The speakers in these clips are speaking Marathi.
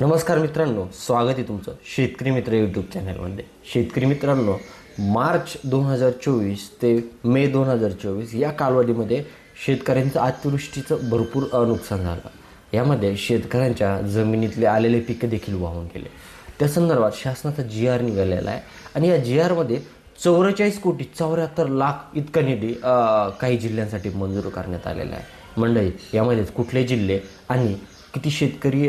नमस्कार मित्रांनो स्वागत आहे तुमचं शेतकरी मित्र यूट्यूब चॅनलमध्ये शेतकरी मित्रांनो मार्च दोन हजार चोवीस ते मे दोन हजार चोवीस या कालावधीमध्ये शेतकऱ्यांचं अतिवृष्टीचं भरपूर नुकसान झालं. यामध्ये शेतकऱ्यांच्या जमिनीतले आलेले पिकं देखील वाहून गेले. त्या संदर्भात शासनाचा जी आर निघालेला आहे आणि या जी आरमध्ये चौवेचाळीस कोटी चौऱ्याहत्तर लाख इतका निधी काही जिल्ह्यांसाठी मंजूर करण्यात आलेला आहे. मंडळी यामध्येच कुठले जिल्हे आणि किती शेतकरी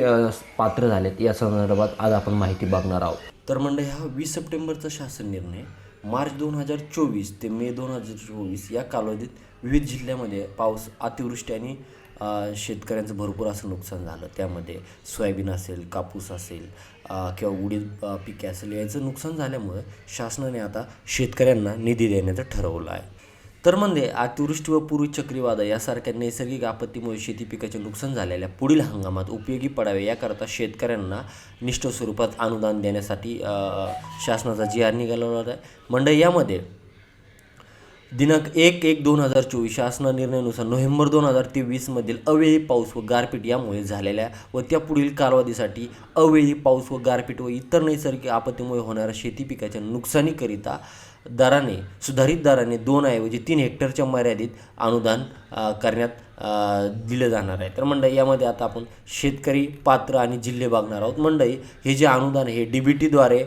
पात्र झालेत या संदर्भात आज आपण माहिती बघणार आहोत. तर मंडळी हा वीस सप्टेंबरचा शासन निर्णय. मार्च दोन हजार चोवीस ते मे दोन हजार चोवीस या कालावधीत विविध जिल्ह्यामध्ये पाऊस अतिवृष्टी आणि शेतकऱ्यांचं भरपूर असं नुकसान झालं. त्यामध्ये सोयाबीन असेल कापूस असेल किंवा उडीद पिके असेल याचं नुकसान झाल्यामुळं शासनाने आता शेतकऱ्यांना निधी देण्याचं ठरवलं आहे. तर म्हणजे अतिवृष्टी व पूर्वी चक्रीवादळ यासारख्या नैसर्गिक आपत्तीमुळे शेती पिकाचे नुकसान झालेल्या पुढील हंगामात उपयोगी पडावे याकरता शेतकऱ्यांना निष्ठ स्वरूपात अनुदान देण्यासाठी शासनाचा जी आर निघाला आहे मंडळ यामध्ये दिनांक एक एक दोन हजार चोवीस शासना निर्णयानुसार नोव्हेंबर दोन हजार तेवीसमधील अवेळी पाऊस व गारपीट यामुळे झालेल्या व त्या पुढील कालावधीसाठी अवेळी पाऊस व गारपीट व इतर नैसर्गिक आपत्तीमुळे होणाऱ्या शेती पिकाच्या नुकसानीकरिता दराने सुधारित दराने दोन ऐवजी तीन हेक्टरच्या मर्यादित अनुदान करण्यात दिलं जाणार आहे. तर मंडळी यामध्ये आता आपण शेतकरी पात्र आणि जिल्हे बघणार आहोत. मंडळी हे जे अनुदान आहे डी बी टीद्वारे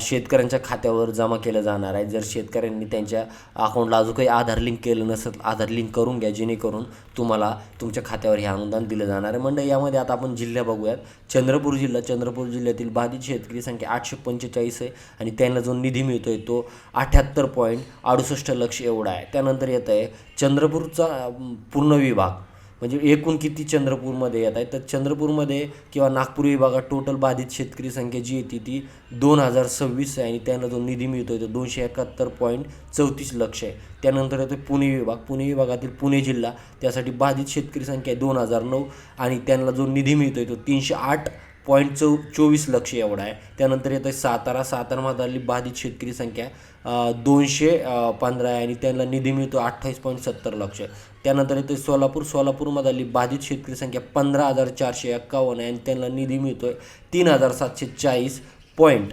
शेतकऱ्यांच्या खात्यावर जमा केलं जाणार आहे. जर शेतकऱ्यांनी त्यांच्या अकाउंटला अजून काही आधार लिंक केलं नसेल आधार लिंक करून घ्या. जेणेकरून तुम्हाला तुमच्या खात्यावर हे अनुदान दिलं जाणार आहे. मंडळी यामध्ये आता आपण जिल्हे बघूयात. चंद्रपूर जिल्हा चंद्रपूर जिल्ह्यातील बाधित शेतकरी संख्या आठशे पंचेचाळीस आहे आणि त्यांना जो निधी मिळतो आहे तो अठ्याहत्तर पॉईंट अडुसष्ट लक्ष एवढा आहे. त्यानंतर येत आहे चंद्रपूरचा पूर्ण विभाग. म्हणजे एकूण किती चंद्रपूरमध्ये येत आहे तर चंद्रपूरमध्ये किंवा नागपूर विभागात टोटल बाधित शेतकरी संख्या जी येते ती दोन हजार सव्वीस आहे आणि त्यांना जो निधी मिळतो आहे तो दोनशे एकाहत्तर पॉईंट चौतीस लक्ष आहे. त्यानंतर येतो पुणे विभाग. पुणे विभागातील पुणे जिल्हा त्यासाठी बाधित शेतकरी संख्या आहे दोन हजार नऊ आणि त्यांना जो निधी मिळतो आहे तो तीनशे आठ पॉईंट चौ चोवीस लक्ष एवढा आहे. त्यानंतर येतं सातारा. सातारामधली बाधित शेतकरी संख्या दोनशे पंधरा आहे आणि त्यांना निधी मिळतो अठ्ठावीस पॉईंट सत्तर लक्ष. त्यानंतर येतं सोलापूर. सोलापूरमधली बाधित शेतकरी संख्या पंधरा हजार चारशे एक्कावन्न आहे आणि त्यांना निधी मिळतो आहे तीन हजार सातशे चाळीस पॉईंट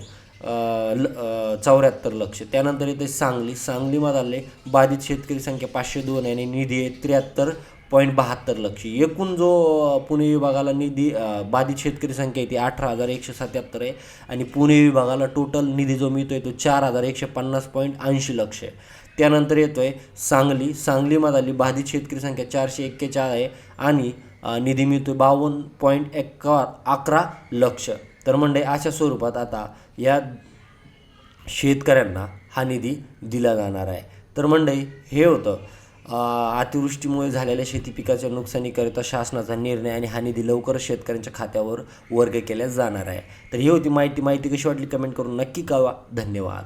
चौऱ्याहत्तर लक्ष. त्यानंतर येते सांगली. सांगलीमधले बाधित शेतकरी संख्या पाचशे दोन आहे आणि निधी आहे त्र्याहत्तर पॉईंट बहात्तर लक्ष. एकूण जो पुणे विभागाला निधी बाधित शेतकरी संख्या आहे ती अठरा हजार एकशे सत्याहत्तर आहे आणि पुणे विभागाला टोटल निधी जो मिळतो आहे तो चार हजार एकशे पन्नास पॉईंट ऐंशी लक्ष आहे. त्यानंतर येतो आहे सांगली. सांगलीमधली बाधित शेतकरी संख्या चारशे एक्केचाळ आहे आणि निधी मिळतो आहे बावन्न पॉईंट एक्का अकरा लक्ष. तर म्हणजे अशा स्वरूपात आता या शेतकऱ्यांना हा निधी दिला जाणार आहे. तर मंडळी हे होतं. अतिवृष्टीमुळे झालेल्या शेती पिकाच्या नुकसानीकरिता शासनाचा निर्णय आणि हा निधी लवकरच शेतकऱ्यांच्या खात्यावर वर्ग केल्या जाणार आहे. तर ही होती माहिती. माहिती कशी वाटली कमेंट करून नक्की कळवा. धन्यवाद.